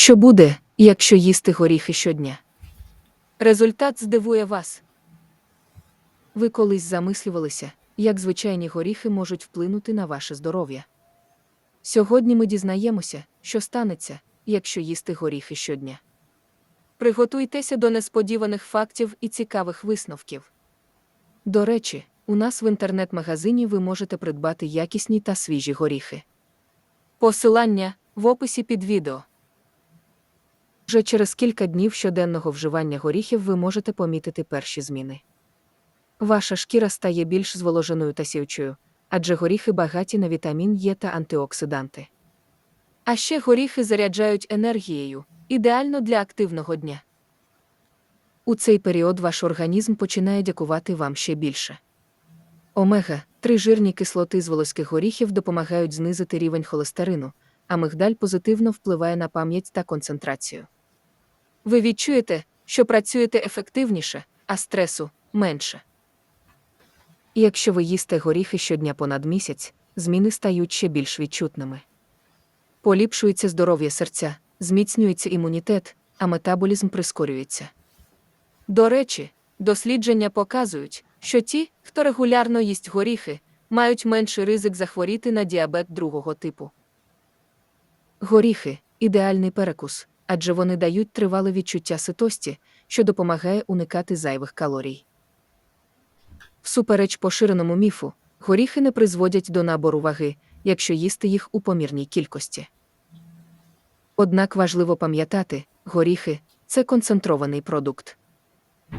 Що буде, якщо їсти горіхи щодня? Результат здивує вас. Ви колись замислювалися, як звичайні горіхи можуть вплинути на ваше здоров'я. Сьогодні ми дізнаємося, що станеться, якщо їсти горіхи щодня. Приготуйтеся до несподіваних фактів і цікавих висновків. До речі, у нас в інтернет-магазині ви можете придбати якісні та свіжі горіхи. Посилання в описі під відео. Вже через кілька днів щоденного вживання горіхів ви можете помітити перші зміни. Ваша шкіра стає більш зволоженою та сівчою, адже горіхи багаті на вітамін Е та антиоксиданти. А ще горіхи заряджають енергією, ідеально для активного дня. У цей період ваш організм починає дякувати вам ще більше. Омега 3 жирні кислоти з волоських горіхів допомагають знизити рівень холестерину, а мигдаль позитивно впливає на пам'ять та концентрацію. Ви відчуєте, що працюєте ефективніше, а стресу менше. Якщо ви їсте горіхи щодня понад місяць, зміни стають ще більш відчутними. Поліпшується здоров'я серця, зміцнюється імунітет, а метаболізм прискорюється. До речі, дослідження показують, що ті, хто регулярно їсть горіхи, мають менший ризик захворіти на діабет другого типу. Горіхи ідеальний перекус, адже вони дають тривале відчуття ситості, що допомагає уникати зайвих калорій. Всупереч поширеному міфу, горіхи не призводять до набору ваги, якщо їсти їх у помірній кількості. Однак важливо пам'ятати, горіхи це концентрований продукт.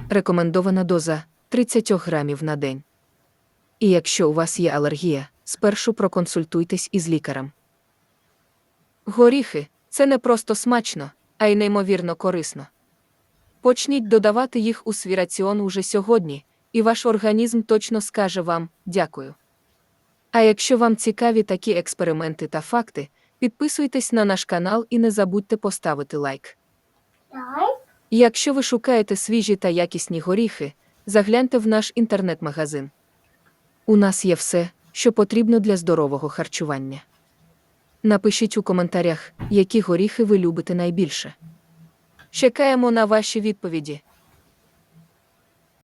Рекомендована доза 30 грамів на день. І якщо у вас є алергія, спершу проконсультуйтесь із лікарем. Горіхи це не просто смачно, а й неймовірно корисно. Почніть додавати їх у свій раціон уже сьогодні, і ваш організм точно скаже вам дякую. А якщо вам цікаві такі експерименти та факти, підписуйтесь на наш канал і не забудьте поставити лайк. Якщо ви шукаєте свіжі та якісні горіхи, загляньте в наш інтернет-магазин. У нас є все, що потрібно для здорового харчування. Напишіть у коментарях, які горіхи ви любите найбільше. Чекаємо на ваші відповіді.